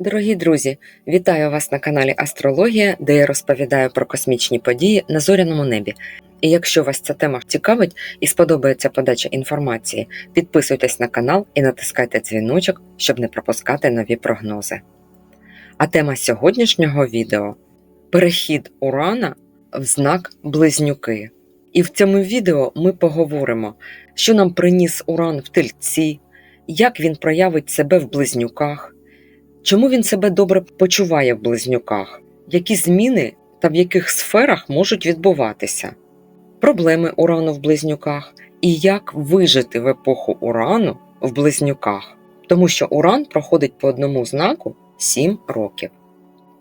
Дорогі друзі, вітаю вас на каналі Астрологія, де я розповідаю про космічні події на зоряному небі. І якщо вас ця тема цікавить і сподобається подача інформації, підписуйтесь на канал і натискайте дзвіночок, щоб не пропускати нові прогнози. А тема сьогоднішнього відео перехід Урана в знак Близнюки. І в цьому відео ми поговоримо, що нам приніс Уран в тельці, як він проявить себе в близнюках. Чому він себе добре почуває в близнюках? Які зміни та в яких сферах можуть відбуватися? Проблеми урану в близнюках і як вижити в епоху урану в близнюках? Тому що уран проходить по одному знаку 7 років.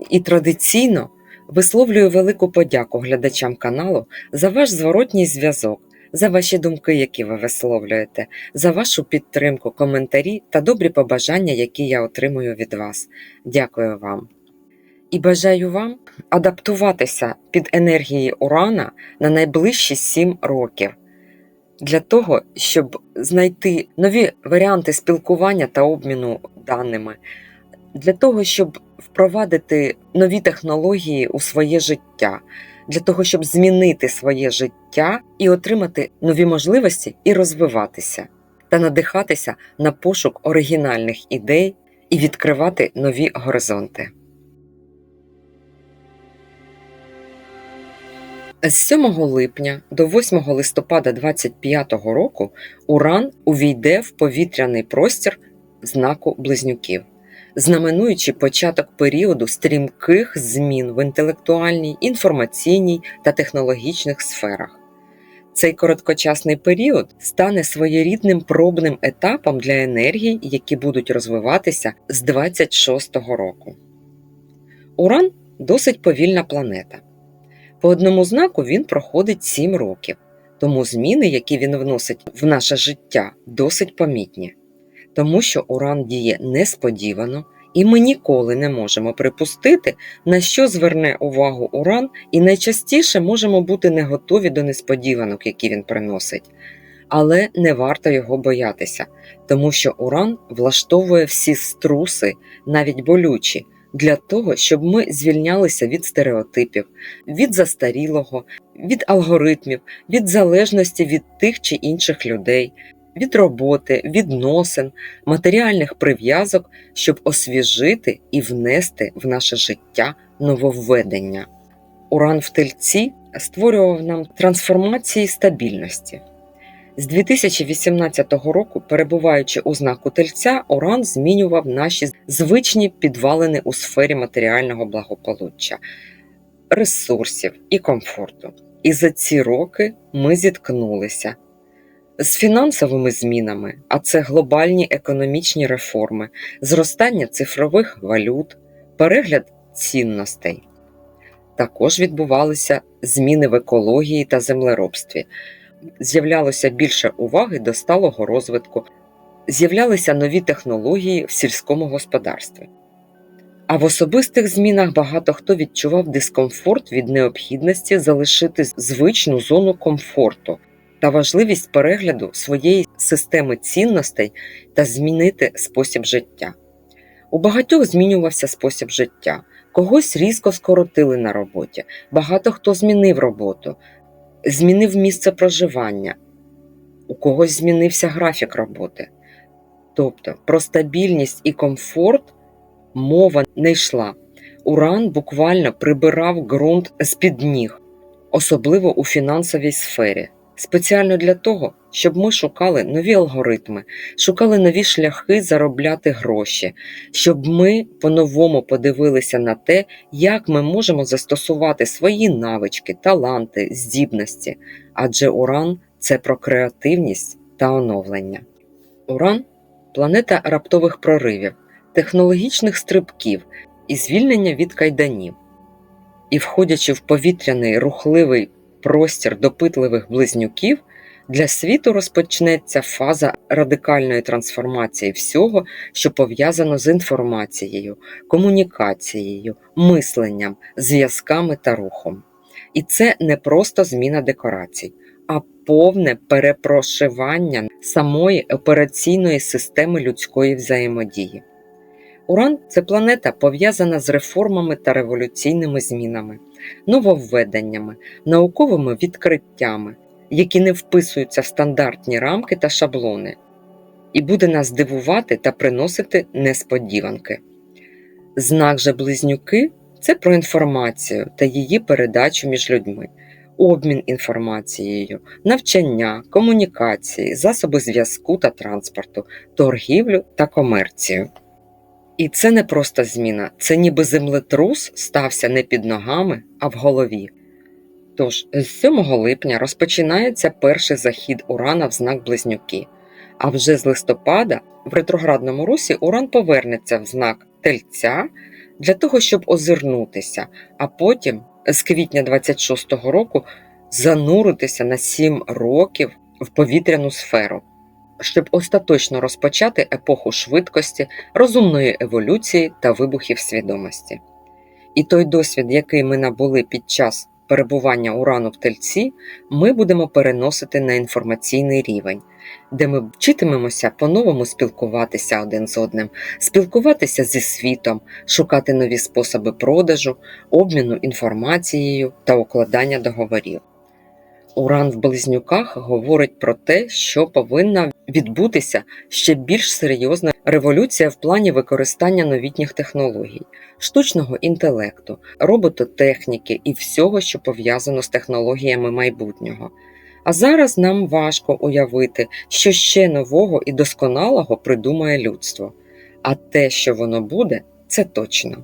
І традиційно висловлюю велику подяку глядачам каналу за ваш зворотній зв'язок, за ваші думки, які ви висловлюєте, за вашу підтримку, коментарі та добрі побажання, які я отримую від вас. Дякую вам. І бажаю вам адаптуватися під енергії Урана на найближчі 7 років для того, щоб знайти нові варіанти спілкування та обміну даними, для того, щоб впровадити нові технології у своє життя, для того, щоб змінити своє життя і отримати нові можливості і розвиватися, та надихатися на пошук оригінальних ідей і відкривати нові горизонти. З 7 липня до 8 листопада 2025 року Уран увійде в повітряний простір знаку близнюків, знаменуючи початок періоду стрімких змін в інтелектуальній, інформаційній та технологічних сферах. Цей короткочасний період стане своєрідним пробним етапом для енергій, які будуть розвиватися з 26-го року. Уран досить повільна планета. По одному знаку він проходить 7 років, тому зміни, які він вносить в наше життя, досить помітні, тому що уран діє несподівано, і ми ніколи не можемо припустити, на що зверне увагу уран, і найчастіше можемо бути не готові до несподіванок, які він приносить. Але не варто його боятися, тому що уран влаштовує всі струси, навіть болючі для того, щоб ми звільнялися від стереотипів, від застарілого, від алгоритмів, від залежності від тих чи інших людей, від роботи, відносин, матеріальних прив'язок, щоб освіжити і внести в наше життя нововведення. Уран в тельці створював нам трансформації стабільності. З 2018 року, перебуваючи у знаку тельця, Уран змінював наші звичні підвалини у сфері матеріального благополуччя, ресурсів і комфорту. І за ці роки ми зіткнулися з фінансовими змінами, а це глобальні економічні реформи, зростання цифрових валют, перегляд цінностей. Також відбувалися зміни в екології та землеробстві з'являлося більше уваги до сталого розвитку, з'являлися нові технології в сільському господарстві. А в особистих змінах багато хто відчував дискомфорт від необхідності залишити звичну зону комфорту та важливість перегляду своєї системи цінностей та змінити спосіб життя. У багатьох змінювався спосіб життя, когось різко скоротили на роботі, багато хто змінив роботу, змінив місце проживання, у когось змінився графік роботи. Тобто про стабільність і комфорт мова не йшла. Уран буквально прибирав ґрунт з-під ніг, особливо у фінансовій сфері, спеціально для того, щоб ми шукали нові алгоритми, шукали нові шляхи заробляти гроші, щоб ми по-новому подивилися на те, як ми можемо застосувати свої навички, таланти, здібності, адже Уран це про креативність та оновлення. Уран планета раптових проривів, технологічних стрибків і звільнення від кайданів. І, входячи в повітряний рухливий простір допитливих близнюків, для світу розпочнеться фаза радикальної трансформації всього, що пов'язано з інформацією, комунікацією, мисленням, зв'язками та рухом. І це не просто зміна декорацій, а повне перепрошивання самої операційної системи людської взаємодії. Уран це планета пов'язана з реформами та революційними змінами, нововведеннями, науковими відкриттями, які не вписуються в стандартні рамки та шаблони, і буде нас дивувати та приносити несподіванки. Знак же близнюки це про інформацію та її передачу між людьми, обмін інформацією, навчання, комунікації, засоби зв'язку та транспорту, торгівлю та комерцію. І це не просто зміна, це ніби землетрус стався не під ногами, а в голові. Тож, з 7 липня розпочинається перший захід Урана в знак Близнюки, а вже з листопада в ретроградному русі Уран повернеться в знак Тельця для того, щоб озирнутися, а потім з квітня 26-го року зануритися на 7 років в повітряну сферу, щоб остаточно розпочати епоху швидкості, розумної еволюції та вибухів свідомості. І той досвід, який ми набули під час перебування урану в тельці, ми будемо переносити на інформаційний рівень, де ми вчитимемося по-новому спілкуватися один з одним, спілкуватися зі світом, шукати нові способи продажу, обміну інформацією та укладання договорів. Уран в близнюках говорить про те, що повинна відбутися ще більш серйозна революція в плані використання новітніх технологій, штучного інтелекту, робототехніки і всього, що пов'язано з технологіями майбутнього. А зараз нам важко уявити, що ще нового і досконалого придумає людство. А те, що воно буде, це точно.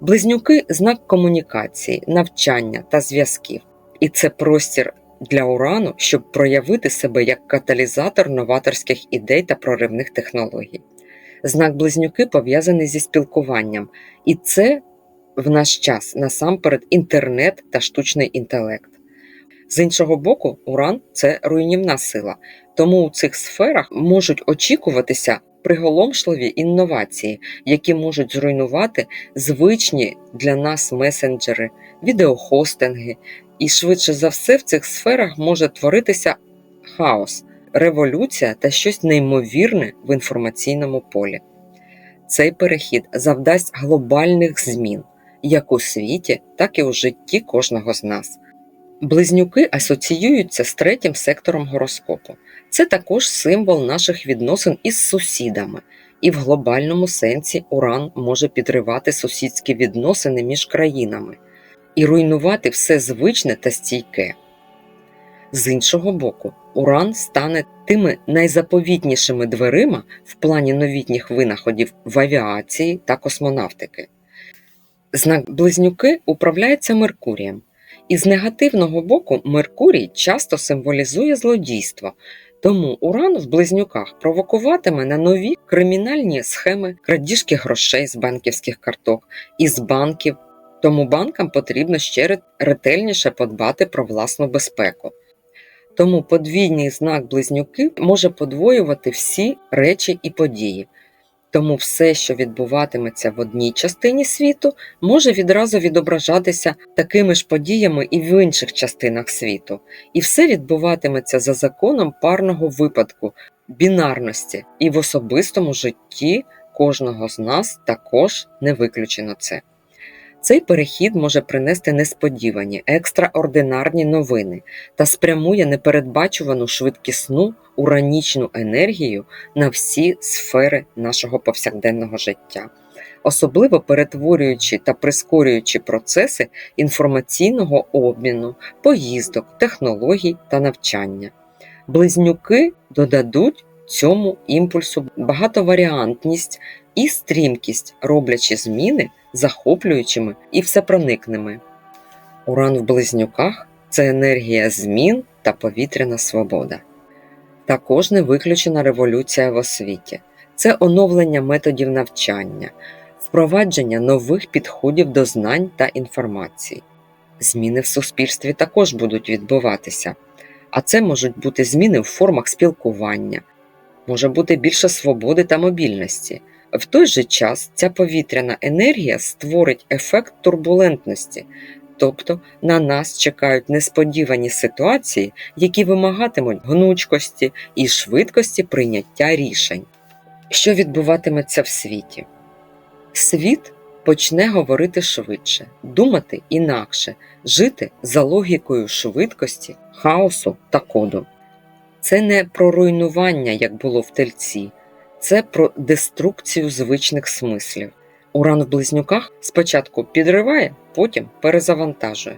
Близнюки знак комунікації, навчання та зв'язків. І це простір для урану, щоб проявити себе як каталізатор новаторських ідей та проривних технологій. Знак близнюки пов'язаний зі спілкуванням, і це в наш час насамперед інтернет та штучний інтелект. З іншого боку, уран це руйнівна сила, тому у цих сферах можуть очікуватися приголомшливі інновації, які можуть зруйнувати звичні для нас месенджери, відеохостинги, і швидше за все в цих сферах може творитися хаос, революція та щось неймовірне в інформаційному полі. Цей перехід завдасть глобальних змін як у світі, так і у житті кожного з нас. Близнюки асоціюються з третім сектором гороскопу. Це також символ наших відносин із сусідами, і в глобальному сенсі Уран може підривати сусідські відносини між країнами і руйнувати все звичне та стійке. З іншого боку, Уран стане тими найзаповітнішими дверима в плані новітніх винаходів в авіації та космонавтики. Знак Близнюки управляється Меркурієм, і з негативного боку Меркурій часто символізує злодійство, тому Уран в близнюках провокуватиме на нові кримінальні схеми крадіжки грошей з банківських карток і з банків тому банкам потрібно ще ретельніше подбати про власну безпеку. Тому подвійний знак близнюки може подвоювати всі речі і події. Тому все, що відбуватиметься в одній частині світу, може відразу відображатися такими ж подіями і в інших частинах світу. І все відбуватиметься за законом парного випадку, бінарності, і в особистому житті кожного з нас також не виключено це. Цей перехід може принести несподівані, екстраординарні новини та спрямує непередбачувану швидкісну уранічну енергію на всі сфери нашого повсякденного життя, особливо перетворюючи та прискорюючи процеси інформаційного обміну, поїздок, технологій та навчання. Близнюки додадуть цьому імпульсу багатоваріантність і стрімкість, роблячи зміни захоплюючими і всепроникними. Уран в близнюках це енергія змін та повітряна свобода. Також не виключена революція в освіті, це оновлення методів навчання, впровадження нових підходів до знань та інформації. Зміни в суспільстві також будуть відбуватися, а це можуть бути зміни в формах спілкування, може бути більше свободи та мобільності. В той же час ця повітряна енергія створить ефект турбулентності, тобто на нас чекають несподівані ситуації, які вимагатимуть гнучкості і швидкості прийняття рішень. Що відбуватиметься в світі? Світ почне говорити швидше, думати інакше, жити за логікою швидкості, хаосу та коду. Це не про руйнування, як було в тельці, це про деструкцію звичних смислів. Уран в близнюках спочатку підриває, потім перезавантажує.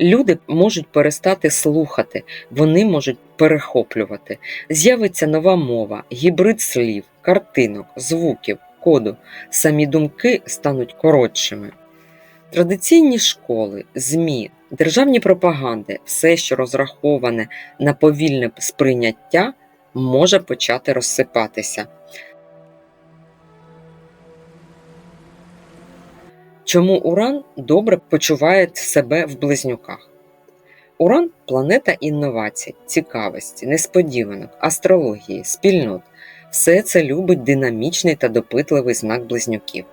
Люди можуть перестати слухати, вони можуть перехоплювати. З'явиться нова мова, гібрид слів, картинок, звуків, коду. Самі думки стануть коротшими. Традиційні школи, ЗМІ, державні пропаганди, все, що розраховане на повільне сприйняття, може почати розсипатися. Чому Уран добре почуває себе в близнюках? Уран планета інновацій, цікавості, несподіванок, астрології, спільнот. Все це любить динамічний та допитливий знак близнюків.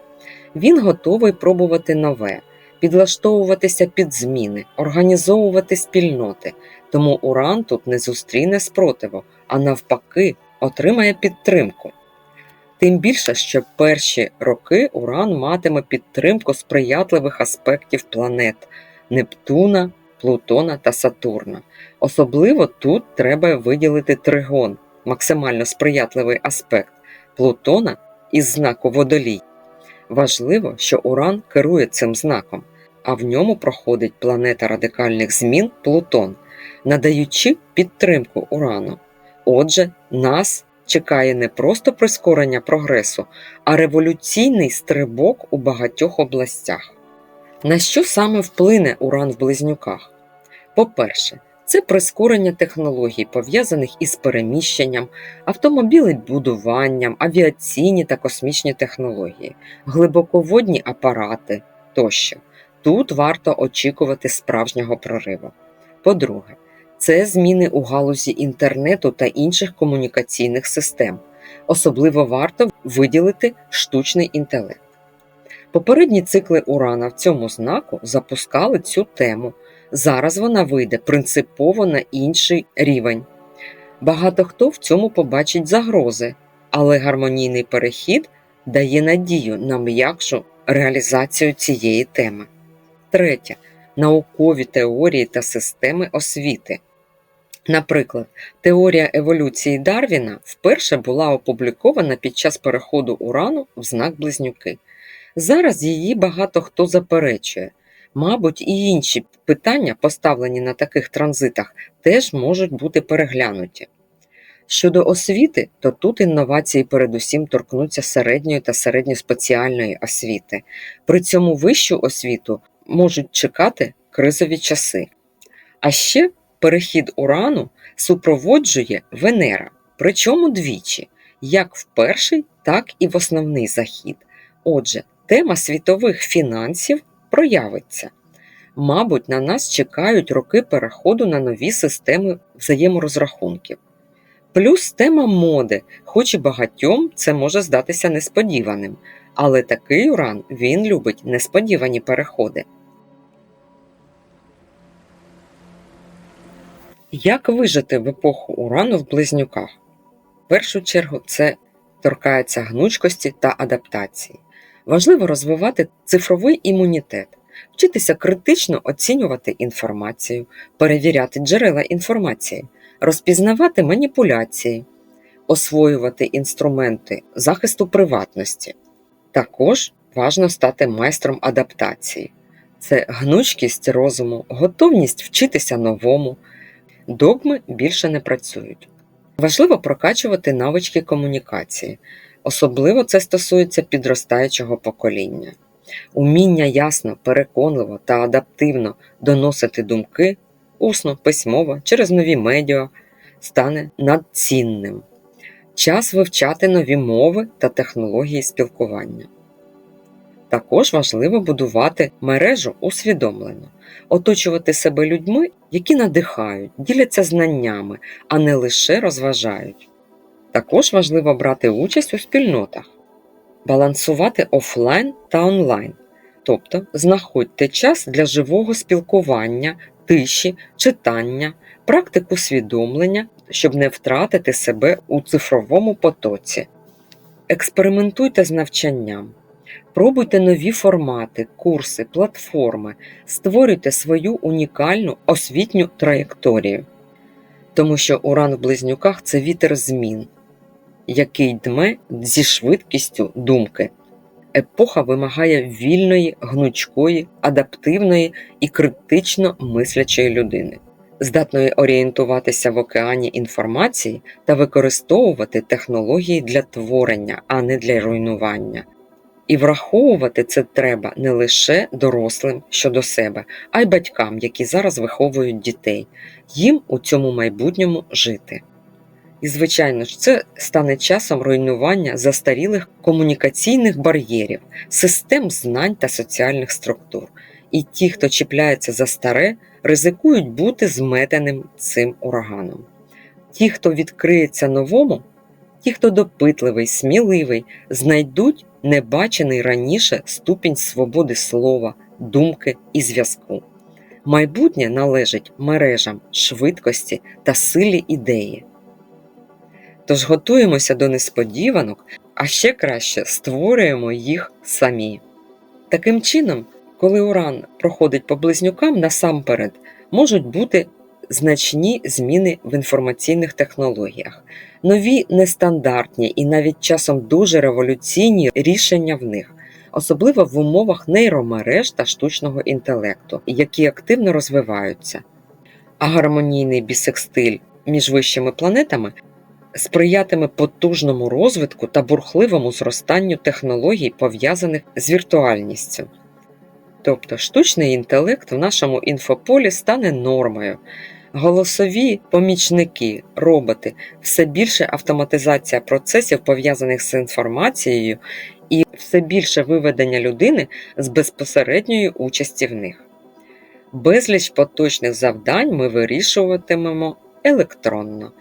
Він готовий пробувати нове, підлаштовуватися під зміни, організовувати спільноти. Тому Уран тут не зустріне спротиву, а навпаки, отримає підтримку. Тим більше, що перші роки Уран матиме підтримку сприятливих аспектів планет Нептуна, Плутона та Сатурна. Особливо тут треба виділити тригон, максимально сприятливий аспект Плутона із знаку Водолій. Важливо, що Уран керує цим знаком, а в ньому проходить планета радикальних змін Плутон, надаючи підтримку Урану. Отже, нас чекає не просто прискорення прогресу, а революційний стрибок у багатьох областях. На що саме вплине Уран в близнюках? По-перше, це прискорення технологій, пов'язаних із переміщенням, автомобілебудуванням, авіаційні та космічні технології, глибоководні апарати тощо. Тут варто очікувати справжнього прориву. По-друге, це зміни у галузі інтернету та інших комунікаційних систем. Особливо варто виділити штучний інтелект. Попередні цикли Урана в цьому знаку запускали цю тему. Зараз вона вийде принципово на інший рівень. Багато хто в цьому побачить загрози, але гармонійний перехід дає надію на м'якшу реалізацію цієї теми. Третє наукові теорії та системи освіти. Наприклад, теорія еволюції Дарвіна вперше була опублікована під час переходу Урану в знак Близнюки. Зараз її багато хто заперечує. Мабуть, і інші питання, поставлені на таких транзитах, теж можуть бути переглянуті. Щодо освіти, то тут інновації передусім торкнуться середньої та середньоспеціальної освіти. При цьому вищу освіту можуть чекати кризові часи. А ще перехід урану супроводжує Венера, причому двічі, як в перший, так і в основний захід. Отже, тема світових фінансів проявиться. Мабуть, на нас чекають роки переходу на нові системи взаєморозрахунків. Плюс тема моди, хоч і багатьом це може здатися несподіваним, але такий уран він любить несподівані переходи. Як вижити в епоху урану в близнюках? В першу чергу це торкається гнучкості та адаптації. Важливо розвивати цифровий імунітет, вчитися критично оцінювати інформацію, перевіряти джерела інформації, розпізнавати маніпуляції, освоювати інструменти захисту приватності. Також важно стати майстром адаптації. Це гнучкість розуму, готовність вчитися новому. Догми більше не працюють. Важливо прокачувати навички комунікації, особливо це стосується підростаючого покоління. Уміння ясно, переконливо та адаптивно доносити думки усно, письмово через нові медіа стане надцінним. Час вивчати нові мови та технології спілкування. Також важливо будувати мережу усвідомлено, оточувати себе людьми, які надихають, діляться знаннями, а не лише розважають. Також важливо брати участь у спільнотах, балансувати офлайн та онлайн, тобто знаходьте час для живого спілкування, тиші, читання, практик усвідомлення, щоб не втратити себе у цифровому потоці. Експериментуйте з навчанням. Пробуйте нові формати, курси, платформи, створюйте свою унікальну освітню траєкторію. Тому що уран в близнюках це вітер змін, який дме зі швидкістю думки. Епоха вимагає вільної, гнучкої, адаптивної і критично мислячої людини, здатної орієнтуватися в океані інформації та використовувати технології для творення, а не для руйнування. І враховувати це треба не лише дорослим щодо себе, а й батькам, які зараз виховують дітей, їм у цьому майбутньому жити. І, звичайно ж, це стане часом руйнування застарілих комунікаційних бар'єрів, систем знань та соціальних структур. І ті, хто чіпляється за старе, ризикують бути зметеним цим ураганом. Ті, хто відкриється новому, ті, хто допитливий, сміливий, знайдуть небачений раніше ступінь свободи слова, думки і зв'язку. Майбутнє належить мережам швидкості та силі ідеї. Тож готуємося до несподіванок, а ще краще створюємо їх самі. Таким чином, коли уран проходить по близнюкам, насамперед можуть бути значні зміни в інформаційних технологіях, нові нестандартні і навіть часом дуже революційні рішення в них, особливо в умовах нейромереж та штучного інтелекту, які активно розвиваються. А гармонійний бісекстиль між вищими планетами сприятиме потужному розвитку та бурхливому зростанню технологій, пов'язаних з віртуальністю. Тобто штучний інтелект в нашому інфополі стане нормою. Голосові помічники, роботи, все більше автоматизація процесів, пов'язаних з інформацією, і все більше виведення людини з безпосередньої участі в них. Безліч поточних завдань ми вирішуватимемо електронно.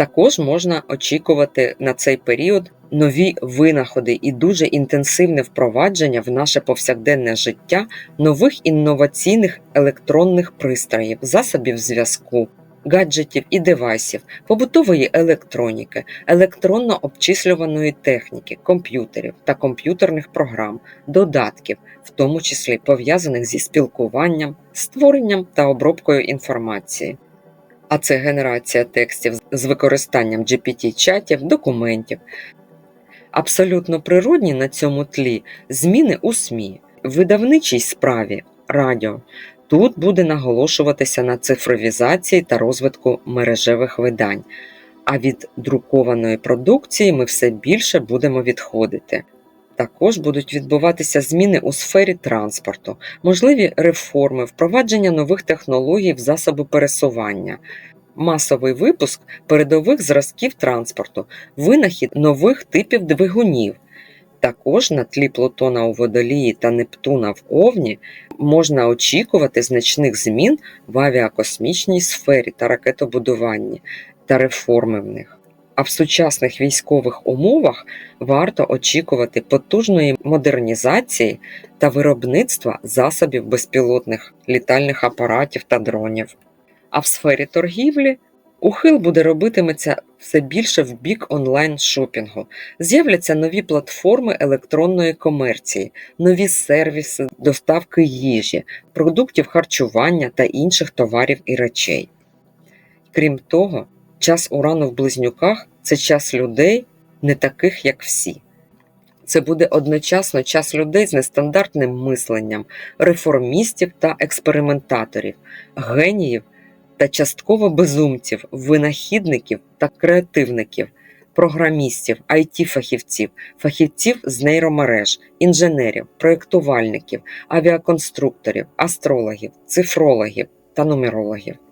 Також можна очікувати на цей період нові винаходи і дуже інтенсивне впровадження в наше повсякденне життя нових інноваційних електронних пристроїв, засобів зв'язку, гаджетів і девайсів, побутової електроніки, електронно обчислюваної техніки, комп'ютерів та комп'ютерних програм, додатків, в тому числі пов'язаних зі спілкуванням, створенням та обробкою інформації а це генерація текстів з використанням GPT-чатів, документів. Абсолютно природні на цьому тлі зміни у СМІ, видавничій справі радіо. Тут буде наголошуватися на цифровізації та розвитку мережевих видань. А від друкованої продукції ми все більше будемо відходити. Також будуть відбуватися зміни у сфері транспорту, можливі реформи, впровадження нових технологій в засоби пересування, масовий випуск передових зразків транспорту, винахід нових типів двигунів. Також на тлі Плутона у водолії та Нептуна в Овні можна очікувати значних змін в авіакосмічній сфері та ракетобудуванні та реформи в них. А в сучасних військових умовах варто очікувати потужної модернізації та виробництва засобів безпілотних літальних апаратів та дронів. А в сфері торгівлі ухил буде робитиметься все більше в бік онлайн-шопінгу. З'являться нові платформи електронної комерції, нові сервіси, доставки їжі, продуктів харчування та інших товарів і речей. Крім того, час урану в близнюках це час людей, не таких, як всі. Це буде одночасно час людей з нестандартним мисленням, реформістів та експериментаторів, геніїв та частково безумців, винахідників та креативників, програмістів, it фахівців фахівців з нейромереж, інженерів, проєктувальників, авіаконструкторів, астрологів, цифрологів та нумерологів.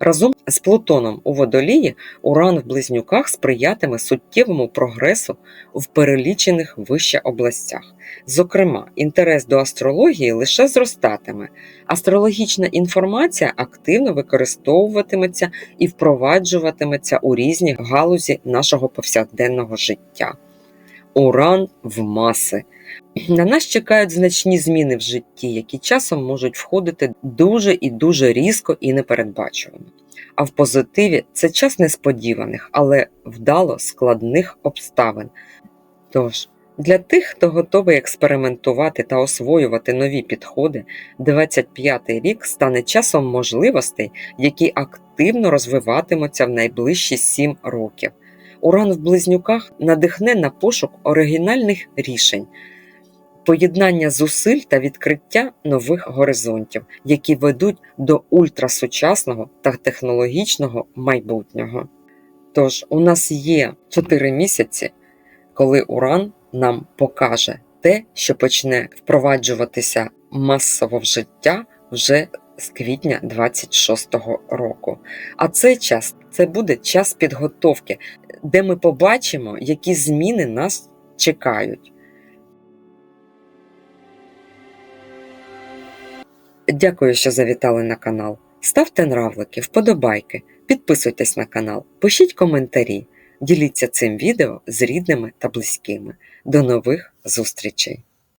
Разом з Плутоном у водолії Уран в близнюках сприятиме суттєвому прогресу в перелічених вище областях. Зокрема, інтерес до астрології лише зростатиме. Астрологічна інформація активно використовуватиметься і впроваджуватиметься у різні галузі нашого повсякденного життя. Уран в маси. На нас чекають значні зміни в житті, які часом можуть входити дуже і дуже різко і непередбачувано. А в позитиві це час несподіваних, але вдало складних обставин. Тож, Для тих, хто готовий експериментувати та освоювати нові підходи, 25-й рік стане часом можливостей, які активно розвиватимуться в найближчі 7 років. Уран в близнюках надихне на пошук оригінальних рішень, поєднання зусиль та відкриття нових горизонтів, які ведуть до ультрасучасного та технологічного майбутнього. Тож у нас є 4 місяці, коли Уран нам покаже те, що почне впроваджуватися масово в життя вже з квітня 26-го року. А цей час це буде час підготовки, де ми побачимо, які зміни нас чекають. Дякую, що завітали на канал. Ставте нравлики, вподобайки, підписуйтесь на канал, пишіть коментарі, діліться цим відео з рідними та близькими. До нових зустрічей!